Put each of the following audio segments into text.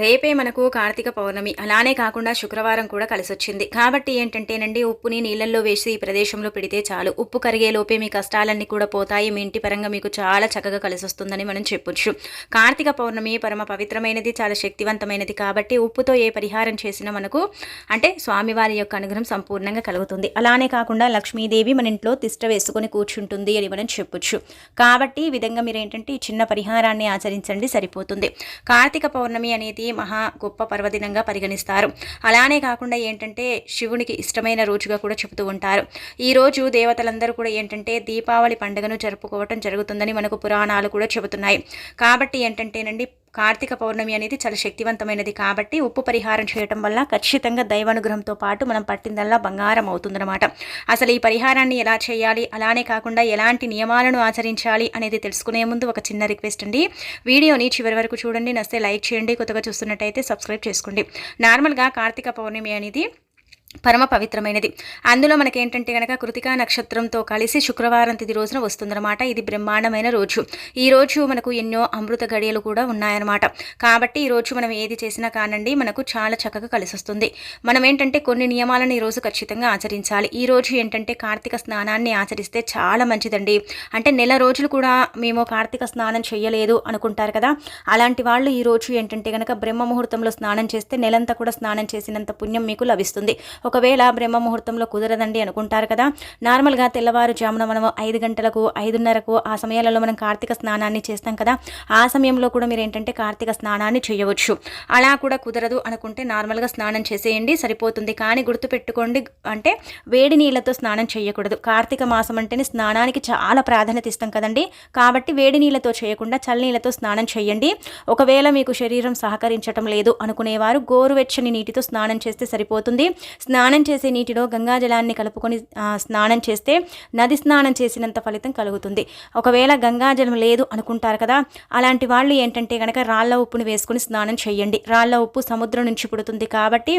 రేపే మనకు కార్తీక పౌర్ణమి. అలానే కాకుండా శుక్రవారం కూడా కలిసొచ్చింది. కాబట్టి ఏంటంటేనండి ఉప్పుని నీళ్ళల్లో వేసి ఈ ప్రదేశంలో పెడితే చాలు. ఉప్పు కరిగే లోపే మీ కష్టాలన్నీ కూడా పోతాయి. మీ ఇంటి పరంగా మీకు చాలా చక్కగా కలిసొస్తుందని మనం చెప్పొచ్చు. కార్తీక పౌర్ణమి పరమ పవిత్రమైనది చాలా శక్తివంతమైనది కాబట్టి ఉప్పుతో ఏ పరిహారం చేసినా మనకు అంటే స్వామివారి యొక్క అనుగ్రహం సంపూర్ణంగా కలుగుతుంది. అలానే కాకుండా లక్ష్మీదేవి మన ఇంట్లో తిష్ట వేసుకొని కూర్చుంటుంది అని మనం చెప్పొచ్చు. కాబట్టి ఈ విధంగా మీరు ఏంటంటే ఈ చిన్న పరిహారాన్ని ఆచరించండి సరిపోతుంది. కార్తీక పౌర్ణమి అనేది మహా గొప్ప పర్వదినంగా పరిగణిస్తారు. అలానే కాకుండా ఏంటంటే శివునికి ఇష్టమైన రోజుగా కూడా చెబుతూ ఉంటారు. ఈ రోజు దేవతలందరూ కూడా ఏంటంటే దీపావళి పండుగను జరుపుకోవటం జరుగుతుందని మనకు పురాణాలు కూడా చెబుతున్నాయి. కాబట్టి ఏంటంటేనండి కార్తీక పౌర్ణమి అనేది చాలా శక్తివంతమైనది కాబట్టి ఉప్పు పరిహారం చేయటం వల్ల ఖచ్చితంగా దైవానుగ్రహంతో పాటు మనం పట్టిందల్లా బంగారం అవుతుందన్నమాట. అసలు ఈ పరిహారాన్ని ఎలా చేయాలి అలానే కాకుండా ఎలాంటి నియమాలను ఆచరించాలి అనేది తెలుసుకునే ముందు ఒక చిన్న రిక్వెస్ట్ అండి. వీడియోని చివరి వరకు చూడండి నస్తే లైక్ చేయండి కొత్తగా చూస్తున్నట్టయితే సబ్స్క్రైబ్ చేసుకోండి. నార్మల్గా కార్తీక పౌర్ణమి అనేది పరమ పవిత్రమైనది. అందులో మనకేంటంటే కనుక కృతికా నక్షత్రంతో కలిసి శుక్రవారం తిది రోజున వస్తుందన్నమాట. ఇది బ్రహ్మాండమైన రోజు. ఈ రోజు మనకు ఎన్నో అమృత గడియలు కూడా ఉన్నాయన్నమాట. కాబట్టి ఈరోజు మనం ఏది చేసినా కానండి మనకు చాలా చక్కగా కలిసి వస్తుంది మనం ఏంటంటే కొన్ని నియమాలను ఈ రోజు ఖచ్చితంగా ఆచరించాలి. ఈ రోజు ఏంటంటే కార్తీక స్నానాన్ని ఆచరిస్తే చాలా మంచిదండి. అంటే నెల రోజులు కూడా మేము కార్తీక స్నానం చేయలేదు అనుకుంటారు కదా. అలాంటి వాళ్ళు ఈరోజు ఏంటంటే కనుక బ్రహ్మ ముహూర్తంలో స్నానం చేస్తే నెలంతా కూడా స్నానం చేసినంత పుణ్యం మీకు లభిస్తుంది. ఒకవేళ బ్రహ్మ ముహూర్తంలో కుదరదండి అనుకుంటారు కదా. నార్మల్గా తెల్లవారుజామున మనం ఐదు గంటలకు ఐదున్నరకు ఆ సమయాలలో మనం కార్తీక స్నానాన్ని చేస్తాం కదా. ఆ సమయంలో కూడా మీరు ఏంటంటే కార్తీక స్నానాన్ని చేయవచ్చు. అలా కూడా కుదరదు అనుకుంటే నార్మల్గా స్నానం చేసేయండి సరిపోతుంది. కానీ గుర్తుపెట్టుకోండి అంటే వేడి నీళ్ళతో స్నానం చేయకూడదు. కార్తీక మాసం అంటేనే స్నానానికి చాలా ప్రాధాన్యత ఇస్తాం కదండి. కాబట్టి వేడి నీళ్ళతో చేయకుండా చల్లనీళ్ళతో స్నానం చేయండి. ఒకవేళ మీకు శరీరం సహకరించటం లేదు అనుకునేవారు గోరువెచ్చని నీటితో స్నానం చేస్తే సరిపోతుంది. స్నానం చేసే నీటిలో గంగాజలాన్ని కలుపుకొని స్నానం చేస్తే నది స్నానం చేసినంత ఫలితం కలుగుతుంది. ఒకవేళ గంగాజలం లేదు అనుకుంటారు కదా అలాంటి వాళ్ళు ఏంటంటే కనుక రాళ్ళ ఉప్పుని వేసుకుని స్నానం చేయండి. రాళ్ళ ఉప్పు సముద్రం నుంచి పుడుతుంది కాబట్టి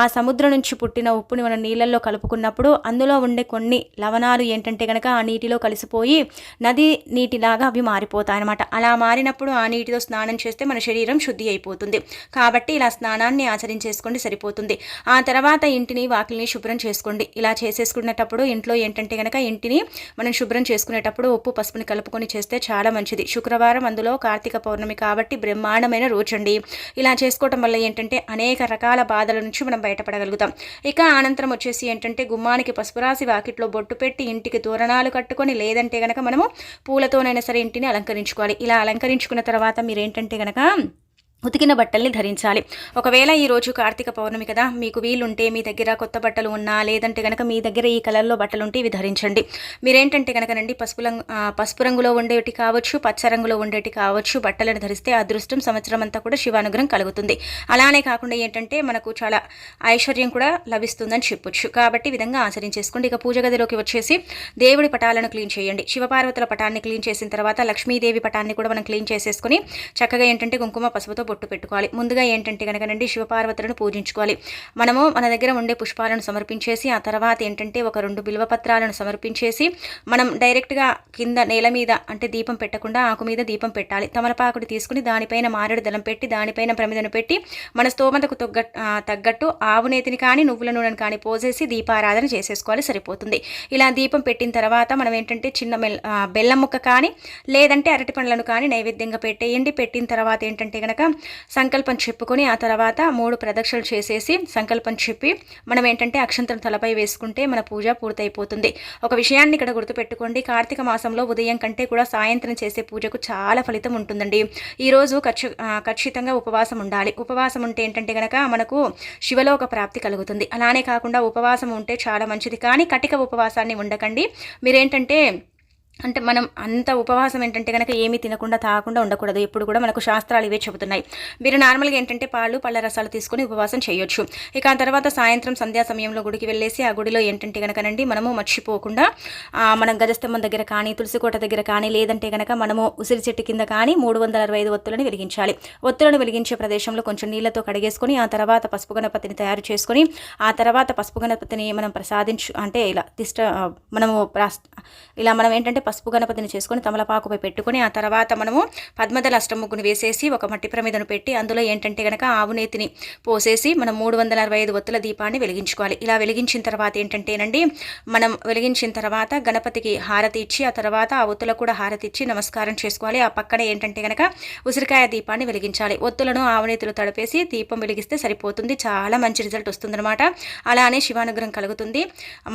ఆ సముద్రం నుంచి పుట్టిన ఉప్పుని మనం నీళ్ళల్లో కలుపుకున్నప్పుడు అందులో ఉండే కొన్ని లవణాలు ఏంటంటే కనుక ఆ నీటిలో కలిసిపోయి నది నీటిలాగా అవి మారిపోతాయి అనమాట అలా మారినప్పుడు ఆ నీటితో స్నానం చేస్తే మన శరీరం శుద్ధి అయిపోతుంది. కాబట్టి ఇలా స్నానాన్ని ఆచరించేసుకోండి సరిపోతుంది. ఆ తర్వాత ఇంటిని ఇంటిని వాకిల్ని శుభ్రం చేసుకోండి. ఇలా చేసేసుకునేటప్పుడు ఇంట్లో ఏంటంటే కనుక ఇంటిని మనం శుభ్రం చేసుకునేటప్పుడు ఉప్పు పసుపుని కలుపుకొని చేస్తే చాలా మంచిది. శుక్రవారం అందులో కార్తీక పౌర్ణమి కాబట్టి బ్రహ్మాండమైన రోజు అండి ఇలా చేసుకోవటం వల్ల ఏంటంటే అనేక రకాల బాధల నుంచి మనం బయటపడగలుగుతాం. ఇక అనంతరం వచ్చేసి ఏంటంటే గుమ్మానికి పసుపు రాసి వాకిట్లో బొట్టు పెట్టి ఇంటికి తోరణాలు కట్టుకొని లేదంటే కనుక మనము పూలతోనైనా సరే ఇంటిని అలంకరించుకోవాలి. ఇలా అలంకరించుకున్న తర్వాత మీరు ఏంటంటే కనుక ఉతికిన బట్టల్ని ధరించాలి. ఒకవేళ ఈరోజు కార్తీక పౌర్ణమి కదా మీకు వీలుంటే మీ దగ్గర కొత్త బట్టలు ఉన్నా లేదంటే కనుక మీ దగ్గర ఈ కలర్లో బట్టలు ఉంటే ఇవి ధరించండి. మీరేంటంటే కనుకనండి పసుపు పసుపు రంగులో ఉండేటి కావచ్చు పచ్చ రంగులో ఉండేటి కావచ్చు బట్టలను ధరిస్తే అదృష్టం సంవత్సరం అంతా కూడా శివానుగ్రహం కలుగుతుంది. అలానే కాకుండా ఏంటంటే మనకు చాలా ఐశ్వర్యం కూడా లభిస్తుందని చెప్పొచ్చు. కాబట్టి విధంగా ఆచరించేసుకోండి. ఇక పూజ గదిలోకి వచ్చేసి దేవుడి పటాలను క్లీన్ చేయండి. శివపార్వతుల పటాన్ని క్లీన్ చేసిన తర్వాత లక్ష్మీదేవి పటాన్ని కూడా మనం క్లీన్ చేసేసుకొని చక్కగా ఏంటంటే కుంకుమ పసుపుతో బొట్టు పెట్టుకోవాలి. ముందుగా ఏంటంటే కనుకనండి శివపార్వతులను పూజించుకోవాలి. మనము మన దగ్గర ఉండే పుష్పాలను సమర్పించేసి ఆ తర్వాత ఏంటంటే ఒక రెండు బిల్వపత్రాలను సమర్పించేసి మనం డైరెక్ట్గా కింద నేల మీద అంటే దీపం పెట్టకుండా ఆకు మీద దీపం పెట్టాలి. తమలపాకుడు తీసుకుని దానిపైన మారేడు దళం పెట్టి దానిపైన ప్రమిదను పెట్టి మన స్తోమతకు తగ్గ తగ్గట్టు ఆవు నేతిని కానీ నువ్వుల నూనెను కానీ పోసేసి దీపారాధన చేసేసుకోవాలి సరిపోతుంది. ఇలా దీపం పెట్టిన తర్వాత మనం ఏంటంటే చిన్న బెల్లం ముక్క కానీ లేదంటే అరటి పండ్లను కానీ నైవేద్యంగా పెట్టేయండి. పెట్టిన తర్వాత ఏంటంటే కనుక సంకల్పం చెప్పుకొని ఆ తర్వాత మూడు ప్రదక్షిణలు చేసేసి సంకల్పం చెప్పి మనం ఏంటంటే అక్షంతరం తలపై వేసుకుంటే మన పూజ పూర్తయిపోతుంది. ఒక విషయాన్ని ఇక్కడ గుర్తుపెట్టుకోండి. కార్తీక మాసంలో ఉదయం కంటే కూడా సాయంత్రం చేసే పూజకు చాలా ఫలితం ఉంటుందండి. ఈరోజు ఖచ్చి ఖచ్చితంగా ఉపవాసం ఉండాలి. ఉపవాసం ఉంటే ఏంటంటే కనుక మనకు శివలోక ప్రాప్తి కలుగుతుంది. అలానే కాకుండా ఉపవాసం ఉంటే చాలా మంచిది. కానీ కటిక ఉపవాసాన్ని ఉండకండి. మీరేంటంటే అంటే మనం అంత ఉపవాసం ఏంటంటే కనుక ఏమీ తినకుండా తాగకుండా ఉండకూడదు. ఎప్పుడు కూడా మనకు శాస్త్రాలు ఇవే చెబుతున్నాయి. మీరు నార్మల్గా ఏంటంటే పాలు పళ్ళ రసాలు తీసుకొని ఉపవాసం చేయొచ్చు. ఇక ఆ తర్వాత సాయంత్రం సంధ్యా సమయంలో గుడికి వెళ్ళేసి ఆ గుడిలో ఏంటంటే కనుకనండి మనము మర్చిపోకుండా మనం గజస్తంభం దగ్గర కానీ తులసికోట దగ్గర కానీ లేదంటే కనుక మనము ఉసిరి చెట్టు కింద కానీ మూడు వందల అరవై ఐదు ఒత్తులను వెలిగించాలి. ఒత్తులను వెలిగించే ప్రదేశంలో కొంచెం నీళ్ళతో కడిగేసుకొని ఆ తర్వాత పసుపు గణపతిని తయారు చేసుకొని ఆ తర్వాత పసుపు గణపతిని మనం ప్రసాదించు అంటే ఇలా తిష్ట మనము ఇలా మనం ఏంటంటే పసుపు గణపతిని చేసుకొని తమలపాకుపై పెట్టుకొని ఆ తర్వాత మనము పద్మదల అష్టముగ్గును వేసేసి ఒక మట్టి ప్రమిదను పెట్టి అందులో ఏంటంటే గనక ఆవునేతిని పోసేసి మనం మూడు వందల అరవై ఐదు ఒత్తుల దీపాన్ని వెలిగించుకోవాలి. ఇలా వెలిగించిన తర్వాత ఏంటంటేనండి మనం వెలిగించిన తర్వాత గణపతికి హారతి ఇచ్చి ఆ తర్వాత ఆ ఒత్తులకు కూడా హారతి ఇచ్చి నమస్కారం చేసుకోవాలి. ఆ పక్కన ఏంటంటే గనక ఉసిరికాయ దీపాన్ని వెలిగించాలి. ఒత్తులను ఆవునేతులు తడిపేసి దీపం వెలిగిస్తే సరిపోతుంది. చాలా మంచి రిజల్ట్ వస్తుందన్నమాట. అలానే శివానుగ్రహం కలుగుతుంది.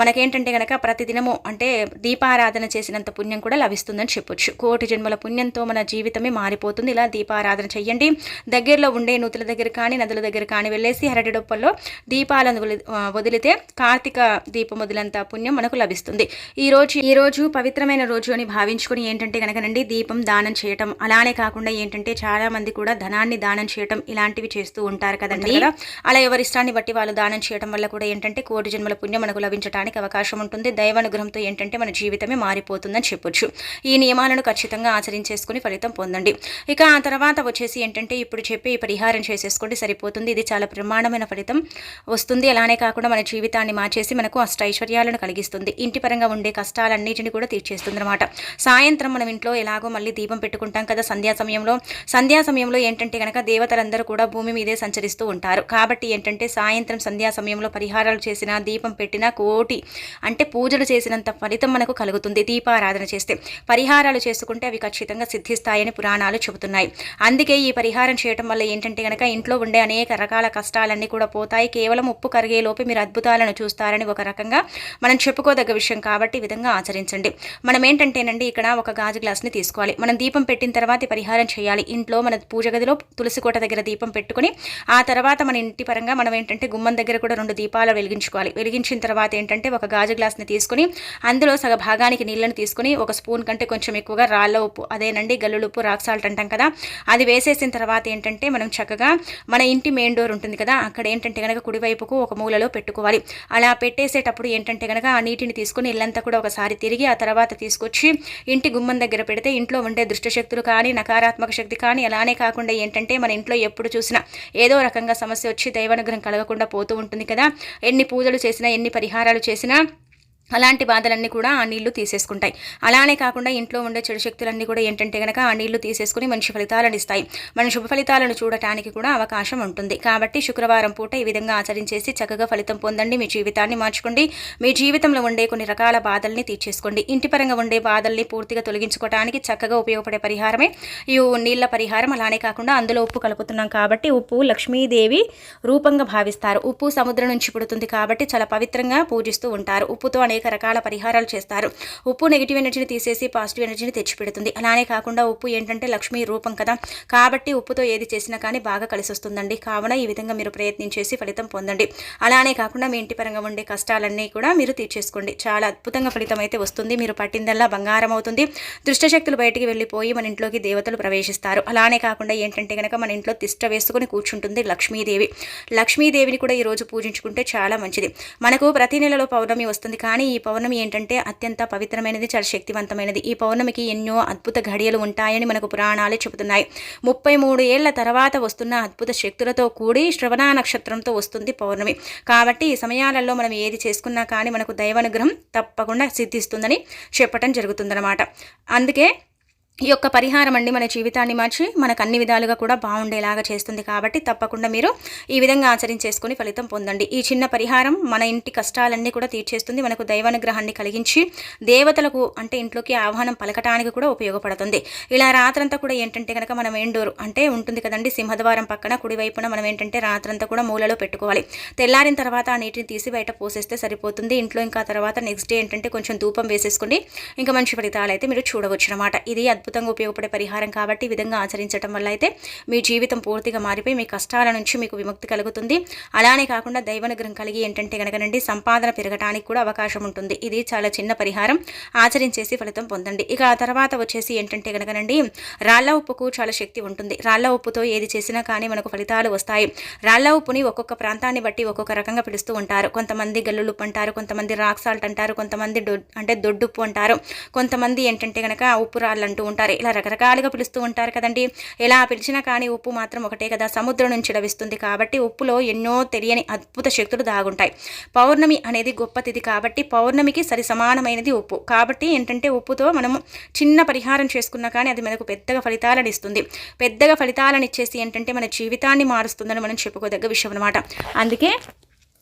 మనకేంటంటే గనక ప్రతిదినము అంటే దీపారాధన చేసినంత పుణ్యం కూడా లభిస్తుందని చెప్పొచ్చు. కోటి జన్మల పుణ్యంతో మన జీవితమే మారిపోతుంది. ఇలా దీపారాధన చెయ్యండి. దగ్గరలో ఉండే నూతుల దగ్గర కానీ నదుల దగ్గర కానీ వెళ్ళేసి అరటి డొప్పల్లో దీపాలను వదిలితే కార్తీక దీపం వదిలంత పుణ్యం మనకు లభిస్తుంది. ఈ రోజు ఈ రోజు పవిత్రమైన రోజు అని భావించుకొని ఏంటంటే కనుకనండి దీపం దానం చేయటం. అలానే కాకుండా ఏంటంటే చాలా మంది కూడా ధనాన్ని దానం చేయటం ఇలాంటివి చేస్తూ ఉంటారు కదండి. కదా? అలా ఎవరి ఇష్టాన్ని బట్టి వాళ్ళు దానం చేయడం వల్ల కూడా ఏంటంటే కోటి జన్మల పుణ్యం మనకు లభించడానికి అవకాశం ఉంటుంది. దైవానుగ్రహంతో ఏంటంటే మన జీవితమే మారిపోతుందని చెప్పొచ్చు. ఈ నియమాలను ఖచ్చితంగా ఆచరించేసుకుని ఫలితం పొందండి. ఇక ఆ తర్వాత వచ్చేసి ఏంటంటే ఇప్పుడు చెప్పి పరిహారం చేసేసుకోండి సరిపోతుంది. ఇది చాలా ప్రమాణమైన ఫలితం వస్తుంది. అలానే కాకుండా మన జీవితాన్ని మార్చేసి మనకు అష్ట ఐశ్వర్యాలను కలిగిస్తుంది. ఇంటి పరంగా ఉండే కష్టాలన్నిటిని కూడా తీర్చేస్తుంది అనమాట సాయంత్రం మనం ఇంట్లో ఎలాగో మళ్ళీ దీపం పెట్టుకుంటాం కదా సంధ్యా సమయంలో. సంధ్యా సమయంలో ఏంటంటే కనుక దేవతలందరూ కూడా భూమి మీదే సంచరిస్తూ ఉంటారు. కాబట్టి ఏంటంటే సాయంత్రం సంధ్యా సమయంలో పరిహారాలు చేసిన దీపం పెట్టిన కోటి అంటే పూజలు చేసినంత ఫలితం మనకు కలుగుతుంది. దీపారాధన చేస్తే పరిహారాలు చేసుకుంటే అవి ఖచ్చితంగా సిద్ధిస్తాయని పురాణాలు చెబుతున్నాయి. అందుకే ఈ పరిహారం చేయటం వల్ల ఏంటంటే కనుక ఇంట్లో ఉండే అనేక రకాల కష్టాలన్నీ కూడా పోతాయి. కేవలం ఉప్పు కరిగే లోపే మీరు అద్భుతాలను చూస్తారని ఒక రకంగా మనం చెప్పుకోదగ్గ విషయం కాబట్టి ఈ విధంగా ఆచరించండి. మనం ఏంటంటేనండి ఇక్కడ ఒక గాజు గ్లాస్ని తీసుకోవాలి. మనం దీపం పెట్టిన తర్వాత పరిహారం చేయాలి. ఇంట్లో మన పూజ గదిలో తులసి కోట దగ్గర దీపం పెట్టుకొని ఆ తర్వాత మన ఇంటి పరంగా మనం ఏంటంటే గుమ్మం దగ్గర కూడా రెండు దీపాలు వెలిగించుకోవాలి. వెలిగించిన తర్వాత ఏంటంటే ఒక గాజు గ్లాస్ని తీసుకొని అందులో సగ భాగానికి నీళ్ళని తీసుకుని ఒక స్పూన్ కంటే కొంచెం ఎక్కువగా రాళ్ళ ఉప్పు అదేనండి గల్లులు ఉప్పు రాక్ సాల్ట్ అంటాం కదా అది వేసేసిన తర్వాత ఏంటంటే మనం చక్కగా మన ఇంటి మెయిన్ డోర్ ఉంటుంది కదా అక్కడ ఏంటంటే కనుక కుడివైపుకు ఒక మూలలో పెట్టుకోవాలి. అలా పెట్టేసేటప్పుడు ఏంటంటే కనుక ఆ నీటిని తీసుకుని ఇల్లంతా కూడా ఒకసారి తిరిగి ఆ తర్వాత తీసుకొచ్చి ఇంటి గుమ్మం దగ్గర పెడితే ఇంట్లో ఉండే దుష్టశక్తులు కానీ నకారాత్మక శక్తి కానీ అలానే కాకుండా ఏంటంటే మన ఇంట్లో ఎప్పుడు చూసినా ఏదో రకంగా సమస్య వచ్చి దైవానుగ్రహం కలగకుండా పోతూ ఉంటుంది కదా ఎన్ని పూజలు చేసినా ఎన్ని పరిహారాలు చేసినా అలాంటి బాధలన్నీ కూడా ఆ నీళ్ళు తీసేసుకుంటాయి. అలానే కాకుండా ఇంట్లో ఉండే చెడు శక్తులన్నీ కూడా ఏంటంటే కనుక ఆ నీళ్ళు తీసేసుకుని మంచి ఫలితాలను ఇస్తాయి. మన శుభ ఫలితాలను చూడటానికి కూడా అవకాశం ఉంటుంది. కాబట్టి శుక్రవారం పూట ఈ విధంగా ఆచరించేసి చక్కగా ఫలితం పొందండి. మీ జీవితాన్ని మార్చుకోండి. మీ జీవితంలో ఉండే కొన్ని రకాల బాధల్ని తీర్చేసుకోండి. ఇంటి పరంగా ఉండే బాధల్ని పూర్తిగా తొలగించుకోవడానికి చక్కగా ఉపయోగపడే పరిహారమే ఈ నీళ్ళ పరిహారం. అలానే కాకుండా అందులో ఉప్పు కలుపుతున్నాం కాబట్టి ఉప్పు లక్ష్మీదేవి రూపంగా భావిస్తారు. ఉప్పు సముద్రం నుంచి పుడుతుంది కాబట్టి చాలా పవిత్రంగా పూజిస్తూ ఉంటారు. ఉప్పుతో అనేక రకాల పరిహారాలు చేస్తారు. ఉప్పు నెగిటివ్ ఎనర్జీని తీసేసి పాజిటివ్ ఎనర్జీని తెచ్చిపెడుతుంది. అలానే కాకుండా ఉప్పు ఏంటంటే లక్ష్మీ రూపం కదా. కాబట్టి ఉప్పుతో ఏది చేసినా కానీ బాగా కలిసి వస్తుందండి కావున ఈ విధంగా మీరు ప్రయత్నించేసి ఫలితం పొందండి. అలానే కాకుండా మీ ఇంటి పరంగా ఉండే కష్టాలన్నీ కూడా మీరు తీర్చేసుకోండి. చాలా అద్భుతంగా ఫలితం అయితే వస్తుంది. మీరు పట్టిందల్లా బంగారం అవుతుంది. దుష్టశక్తులు బయటికి వెళ్ళిపోయి మన ఇంట్లోకి దేవతలు ప్రవేశిస్తారు. అలానే కాకుండా ఏంటంటే కనుక మన ఇంట్లో తిష్ట వేసుకుని కూర్చుంటుంది లక్ష్మీదేవి. లక్ష్మీదేవిని కూడా ఈ రోజు పూజించుకుంటే చాలా మంచిది. మనకు ప్రతి నెలలో పౌర్ణమి వస్తుంది. కానీ ఈ పౌర్ణమి ఏంటంటే అత్యంత పవిత్రమైనది చాలా శక్తివంతమైనది. ఈ పౌర్ణమికి ఎన్నో అద్భుత ఘడియలు ఉంటాయని మనకు పురాణాలు చెబుతున్నాయి. ముప్పై మూడు ఏళ్ళ తర్వాత వస్తున్న అద్భుత శక్తులతో కూడి శ్రవణ నక్షత్రంతో వస్తుంది పౌర్ణమి. కాబట్టి ఈ సమయాలలో మనం ఏది చేసుకున్నా కానీ మనకు దైవానుగ్రహం తప్పకుండా సిద్ధిస్తుందని చెప్పటం జరుగుతుందన్నమాట. అందుకే ఈ యొక్క పరిహారం అండి మన జీవితాన్ని మార్చి మనకు అన్ని విధాలుగా కూడా బాగుండేలాగా చేస్తుంది కాబట్టి తప్పకుండా మీరు ఈ విధంగా ఆచరించేసుకుని ఫలితం పొందండి. ఈ చిన్న పరిహారం మన ఇంటి కష్టాలన్నీ కూడా తీర్చేస్తుంది మనకు దైవానుగ్రహాన్ని కలిగించి దేవతలకు అంటే ఇంట్లోకి ఆహ్వానం పలకటానికి కూడా ఉపయోగపడుతుంది. ఇలా రాత్రంతా కూడా ఏంటంటే కనుక మనం ఏండోరు అంటే ఉంటుంది కదండి సింహద్వారం పక్కన కుడివైపున మనం ఏంటంటే రాత్రంతా కూడా మూలలో పెట్టుకోవాలి. తెల్లారిన తర్వాత ఆ నీటిని తీసి బయట పోసేస్తే సరిపోతుంది. ఇంట్లో ఇంకా తర్వాత నెక్స్ట్ డే ఏంటంటే కొంచెం ధూపం వేసేసుకుని ఇంకా మంచి ఫలితాలు అయితే మీరు చూడవచ్చు అనమాట ఇది అద్భుతంగా ఉపయోగపడే పరిహారం కాబట్టి ఈ విధంగా ఆచరించడం వల్ల అయితే మీ జీవితం పూర్తిగా మారిపోయి మీ కష్టాల నుంచి మీకు విముక్తి కలుగుతుంది. అలానే కాకుండా దైవానుగ్రహం కలిగి ఏంటంటే కనుకనండి సంపాదన పెరగడానికి కూడా అవకాశం ఉంటుంది. ఇది చాలా చిన్న పరిహారం. ఆచరించేసి ఫలితం పొందండి. ఇక ఆ తర్వాత వచ్చేసి ఏంటంటే కనుకనండి రాళ్ళ ఉప్పుకు చాలా శక్తి ఉంటుంది. రాళ్ళ ఉప్పుతో ఏది చేసినా కానీ మనకు ఫలితాలు వస్తాయి. రాళ్ళ ఉప్పుని ఒక్కొక్క ప్రాంతాన్ని బట్టి ఒక్కొక్క రకంగా పిలుస్తూ ఉంటారు. కొంతమంది గల్లులుప్పు అంటారు కొంతమంది రాక్ సాల్ట్ అంటారు కొంతమంది అంటే దొడ్డుప్పు అంటారు. కొంతమంది ఏంటంటే కనుక ఉప్పు రాళ్ళు అంటూ ఉంటారు. ఇలా రకరకాలుగా పిలుస్తూ ఉంటారు కదండి. ఎలా పిలిచినా కానీ ఉప్పు మాత్రం ఒకటే కదా. సముద్రం నుంచి లభిస్తుంది కాబట్టి ఉప్పులో ఎన్నో తెలియని అద్భుత శక్తులు దాగుంటాయి. పౌర్ణమి అనేది గొప్ప తిథి కాబట్టి పౌర్ణమికి సరి సమానమైనది ఉప్పు. కాబట్టి ఏంటంటే ఉప్పుతో మనము చిన్న పరిహారం చేసుకున్నా కానీ అది మనకు పెద్దగా ఫలితాలను ఇస్తుంది. పెద్దగా ఫలితాలను ఇచ్చేసి ఏంటంటే మన జీవితాన్ని మారుస్తుందని మనం చెప్పుకోదగ్గ విషయం అనమాట అందుకే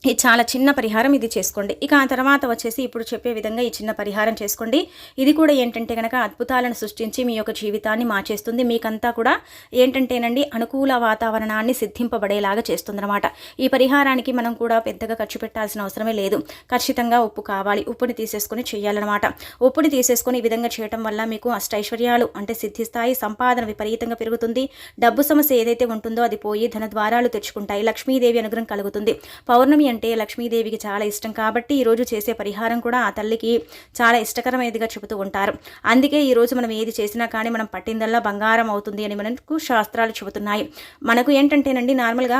ఇది చాలా చిన్న పరిహారం ఇది చేసుకోండి. ఇక ఆ తర్వాత వచ్చేసి ఇప్పుడు చెప్పే విధంగా ఈ చిన్న పరిహారం చేసుకోండి. ఇది కూడా ఏంటంటే కనుక అద్భుతాలను సృష్టించి మీ యొక్క జీవితాన్ని మార్చేస్తుంది. మీకంతా కూడా ఏంటంటేనండి అనుకూల వాతావరణాన్ని సిద్ధింపబడేలాగా చేస్తుందన్నమాట. ఈ పరిహారానికి మనం కూడా పెద్దగా ఖర్చు పెట్టాల్సిన అవసరమే లేదు. ఖచ్చితంగా ఉప్పు కావాలి. ఉప్పుని తీసేసుకొని చేయాలన్నమాట. ఉప్పుని తీసేసుకొని ఈ విధంగా చేయటం వల్ల మీకు అష్టైశ్వర్యాలు అంటే సిద్ధిస్తాయి సంపాదన విపరీతంగా పెరుగుతుంది. డబ్బు సమస్య ఏదైతే ఉంటుందో అది పోయి ధన ద్వారాలు తెచ్చుకుంటాయి. లక్ష్మీదేవి అనుగ్రహం కలుగుతుంది. పౌర్ణమి అంటే లక్ష్మీదేవికి చాలా ఇష్టం కాబట్టి ఈరోజు చేసే పరిహారం కూడా ఆ తల్లికి చాలా ఇష్టకరమైనదిగా చెబుతూ ఉంటారు. అందుకే ఈరోజు మనం ఏది చేసినా కానీ మనం పట్టిందల్లా బంగారం అవుతుంది అని మనకు శాస్త్రాలు చెబుతున్నాయి. మనకు ఏంటంటేనండి నార్మల్గా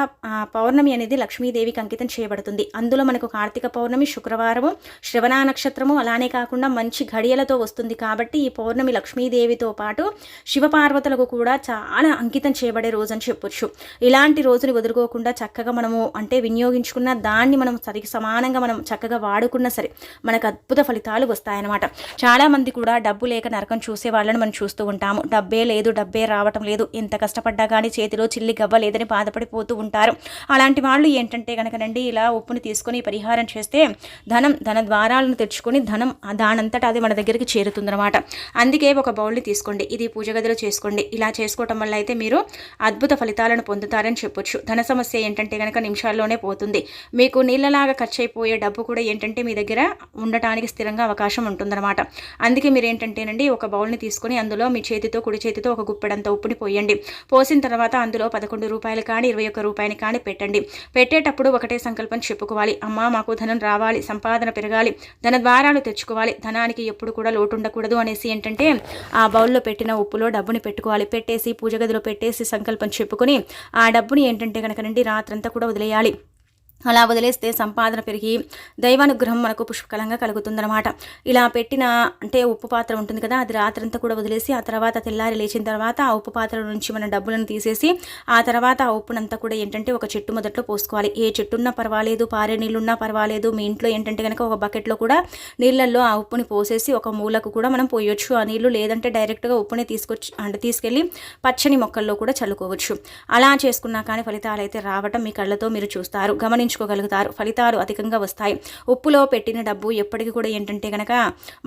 పౌర్ణమి అనేది లక్ష్మీదేవికి అంకితం చేయబడుతుంది. అందులో మనకు కార్తీక పౌర్ణమి శుక్రవారము శ్రవణ నక్షత్రము అలానే కాకుండా మంచి ఘడియలతో వస్తుంది కాబట్టి ఈ పౌర్ణమి లక్ష్మీదేవితో పాటు శివపార్వతులకు కూడా చాలా అంకితం చేయబడే రోజు అని చెప్పొచ్చు. ఇలాంటి రోజుని వదులుకోకుండా చక్కగా మనము అంటే వినియోగించుకున్న దాని దాన్ని మనం సరికి సమానంగా మనం చక్కగా వాడుకున్నా సరే మనకు అద్భుత ఫలితాలు వస్తాయన్నమాట. చాలామంది కూడా డబ్బు లేక నరకం చూసే వాళ్ళని మనం చూస్తూ ఉంటాము. డబ్బే లేదు డబ్బే రావటం లేదు. ఎంత కష్టపడ్డా కానీ చేతిలో చిల్లి గవ్వ లేదని బాధపడిపోతూ ఉంటారు. అలాంటి వాళ్ళు ఏంటంటే కనుకనండి ఇలా ఉప్పుని తీసుకొని పరిహారం చేస్తే ధనం ధన ద్వారాలను తెచ్చుకొని ధనం దానంతటా అది మన దగ్గరికి చేరుతుందన్నమాట. అందుకే ఒక బౌల్ని తీసుకోండి. ఇది పూజ గదిలో చేసుకోండి. ఇలా చేసుకోవటం వల్ల అయితే మీరు అద్భుత ఫలితాలను పొందుతారని చెప్పొచ్చు. ధన సమస్య ఏంటంటే కనుక నిమిషాల్లోనే పోతుంది. మీకు మీకు నీళ్ళలాగా ఖర్చు అయిపోయే డబ్బు కూడా ఏంటంటే మీ దగ్గర ఉండటానికి స్థిరంగా అవకాశం ఉంటుందన్నమాట. అందుకే మీరు ఏంటంటేనండి ఒక బౌల్ని తీసుకొని అందులో మీ చేతితో కుడి చేతితో ఒక గుప్పెడంత ఉప్పుని పోయండి. పోసిన తర్వాత అందులో పదకొండు రూపాయలు కానీ ఇరవై ఒక్క రూపాయలు కానీ పెట్టండి. పెట్టేటప్పుడు ఒకటే సంకల్పం చెప్పుకోవాలి. అమ్మ మాకు ధనం రావాలి సంపాదన పెరగాలి ధన ద్వారాలు తెచ్చుకోవాలి ధనానికి ఎప్పుడు కూడా లోటు ఉండకూడదు అనేసి ఏంటంటే ఆ బౌల్లో పెట్టిన ఉప్పులో డబ్బుని పెట్టుకోవాలి. పెట్టేసి పూజ గదిలో పెట్టేసి సంకల్పం చెప్పుకొని ఆ డబ్బుని ఏంటంటే కనుక రాత్రంతా కూడా వదిలేయాలి. అలా వదిలేస్తే సంపాదన పెరిగి దైవానుగ్రహం మనకు పుష్కలంగా కలుగుతుందన్నమాట. ఇలా పెట్టిన అంటే ఉప్పు పాత్ర ఉంటుంది కదా అది రాత్రంతా కూడా వదిలేసి ఆ తర్వాత తెల్లారి లేచిన తర్వాత ఆ ఉప్పు పాత్ర నుంచి మన డబ్బులను తీసేసి ఆ తర్వాత ఆ ఉప్పునంతా కూడా ఏంటంటే ఒక చెట్టు మొదట్లో పోసుకోవాలి. ఏ చెట్టున్నా పర్వాలేదు పారే నీళ్ళున్నా పర్వాలేదు మీ ఇంట్లో ఏంటంటే కనుక ఒక బకెట్లో కూడా నీళ్ళల్లో ఆ ఉప్పుని పోసేసి ఒక మూలకు కూడా మనం పోయొచ్చు. ఆ నీళ్ళు లేదంటే డైరెక్ట్గా ఉప్పుని తీసుకొచ్చి అంటే తీసుకెళ్ళి పచ్చని మొక్కల్లో కూడా చల్లుకోవచ్చు. అలా చేసుకున్నా కానీ ఫలితాలు అయితే రావటం మీ కళ్ళతో మీరు చూస్తారు. గమనించి పెంచుకోగలుగుతారు ఫలితాలు అధికంగా వస్తాయి. ఉప్పులో పెట్టిన డబ్బు ఎప్పటికీ కూడా ఏంటంటే కనుక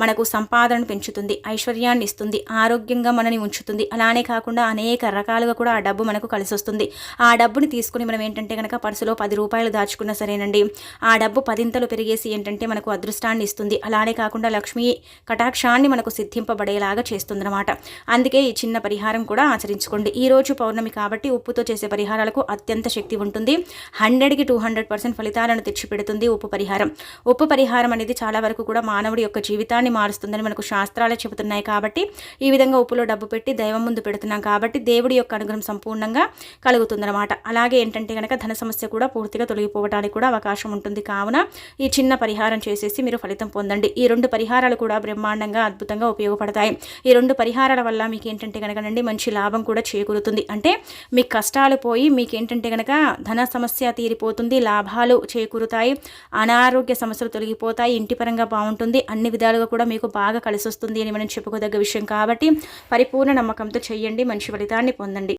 మనకు సంపాదనను పెంచుతుంది ఐశ్వర్యాన్ని ఇస్తుంది ఆరోగ్యంగా మనని ఉంచుతుంది. అలానే కాకుండా అనేక రకాలుగా కూడా ఆ డబ్బు మనకు కలిసి వస్తుంది ఆ డబ్బుని తీసుకుని మనం ఏంటంటే కనుక పర్సులో పది రూపాయలు దాచుకున్నా సరేనండి. ఆ డబ్బు పదింతలు పెరిగేసి ఏంటంటే మనకు అదృష్టాన్ని ఇస్తుంది. అలానే కాకుండా లక్ష్మీ కటాక్షాన్ని మనకు సిద్ధింపబడేలాగా చేస్తుందన్నమాట. అందుకే ఈ చిన్న పరిహారం కూడా ఆచరించుకోండి. ఈ రోజు పౌర్ణమి కాబట్టి ఉప్పుతో చేసే పరిహారాలకు అత్యంత శక్తి ఉంటుంది. హండ్రెడ్కి టూ హండ్రెడ్ పర్సెంట్ ఫలితాలను తెచ్చిపెడుతుంది ఉప్పు పరిహారం. ఉప్పు పరిహారం అనేది చాలా వరకు కూడా మానవుడి యొక్క జీవితాన్ని మారుస్తుందని మనకు శాస్త్రాలు చెబుతున్నాయి కాబట్టి ఈ విధంగా ఉప్పులో డబ్బు పెట్టి దైవం ముందు పెడుతున్నాం కాబట్టి దేవుడి యొక్క అనుగ్రహం సంపూర్ణంగా కలుగుతుందన్నమాట. అలాగే ఏంటంటే కనుక ధన సమస్య కూడా పూర్తిగా తొలగిపోవడానికి కూడా అవకాశం ఉంటుంది. కావున ఈ చిన్న పరిహారం చేసేసి మీరు ఫలితం పొందండి. ఈ రెండు పరిహారాలు కూడా బ్రహ్మాండంగా అద్భుతంగా ఉపయోగపడతాయి. ఈ రెండు పరిహారాల వల్ల మీకు ఏంటంటే కనుకనండి మంచి లాభం కూడా చేకూరుతుంది. అంటే మీ కష్టాలు పోయి మీకు ఏంటంటే కనుక ధన సమస్య తీరిపోతుంది లాభం లాభాలు చేకూరుతాయి. అనారోగ్య సమస్యలు తొలగిపోతాయి. ఇంటి పరంగా బాగుంటుంది. అన్ని విధాలుగా కూడా మీకు బాగా కలిసి వస్తుంది అని మనం చెప్పుకోదగ్గ విషయం కాబట్టి పరిపూర్ణ నమ్మకంతో చేయండి మంచి ఫలితాన్ని పొందండి.